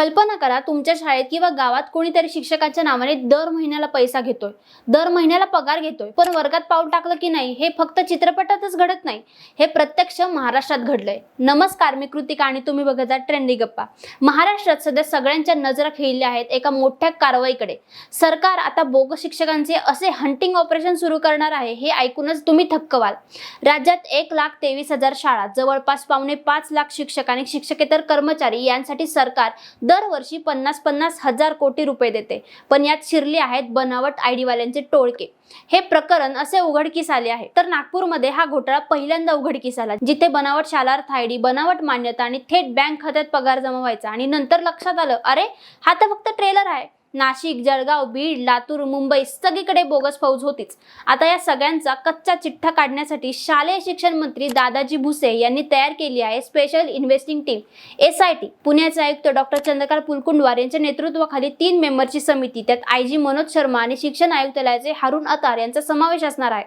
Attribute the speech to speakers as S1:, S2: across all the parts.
S1: कल्पना करा तुमच्या शाळेत किंवा गावात कोणीतरी शिक्षकाच्या नावाने दर महिन्याला पैसा घेतोय. दर महिन्याला पगार घेतोय. पण वर्गात पाऊल टाकलं की नाही हे फक्त चित्रपटातच घडत नाही. हे प्रत्यक्ष महाराष्ट्रात घडलंय. नमस्कार मी कृतिका आणि तुम्ही बघत आहात ट्रेंडी गप्पा. महाराष्ट्रात सध्या सगळ्यांच्या नजरा खेळल्या आहेत एका मोठ्या कारवाईकडे. सरकार आता बोगस शिक्षकांचे असे हंटिंग ऑपरेशन सुरू करणार आहे हे ऐकूनच तुम्ही थक्क व्हाल राज्यात एक लाख तेवीस हजार शाळा जवळपास पावणे पाच लाख शिक्षक आणि शिक्षकेतर कर्मचारी यांसाठी सरकार दरवर्षी पन्नास पन्नास हजार कोटी रुपये देते. पण यात शिरले आहेत बनावट आयडीवाल्यांचे टोळके. हे प्रकरण असे उघडकीस आले आहे. तर नागपूरमध्ये हा घोटाळा पहिल्यांदा उघडकीस आला. जिथे बनावट शालार्थ आयडी बनावट मान्यता आणि थेट बँक खात्यात पगार जमा व्हायचा आणि नंतर लक्षात आलं अरे हा तर फक्त ट्रेलर आहे. नाशिक जळगाव बीड लातूर मुंबई सगळीकडे बोगस फौज होतीच. आता या सगळ्यांचा कच्चा चिठ्ठा काढण्यासाठी शालेय शिक्षण मंत्री दादाजी भुसे यांनी तयार केली आहे special investing team S I T पुण्याचे आयुक्त डॉक्टर चंद्रकांत पुलकुंडवार यांच्या नेतृत्वाखाली तीन मेंबरची समिती त्यात आय जी मनोज शर्मा आणि शिक्षण आयुक्तालयाचे हारून अतार यांचा समावेश असणार आहे.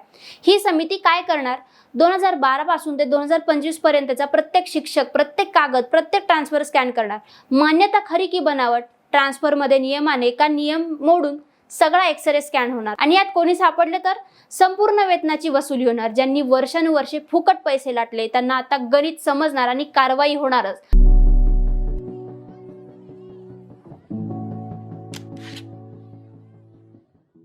S1: ही समिती काय करणार? दोन हजार बारा पासून ते दोन हजार पंचवीस पर्यंतचा प्रत्येक शिक्षक प्रत्येक कागद प्रत्येक ट्रान्सफर स्कॅन करणार. मान्यता खरी की बनावट? ट्रान्सफरमध्ये नियमाने का नियम मोडून सगळा एक्सरे स्कॅन होणार. आणि यात कोणी सापडले तर संपूर्ण वेतनाची वसुली होणार ज्यांनी वर्षानुवर्षे फुकट पैसे लाटले त्यांना आता गणित समजणार आणि कारवाई होणारच.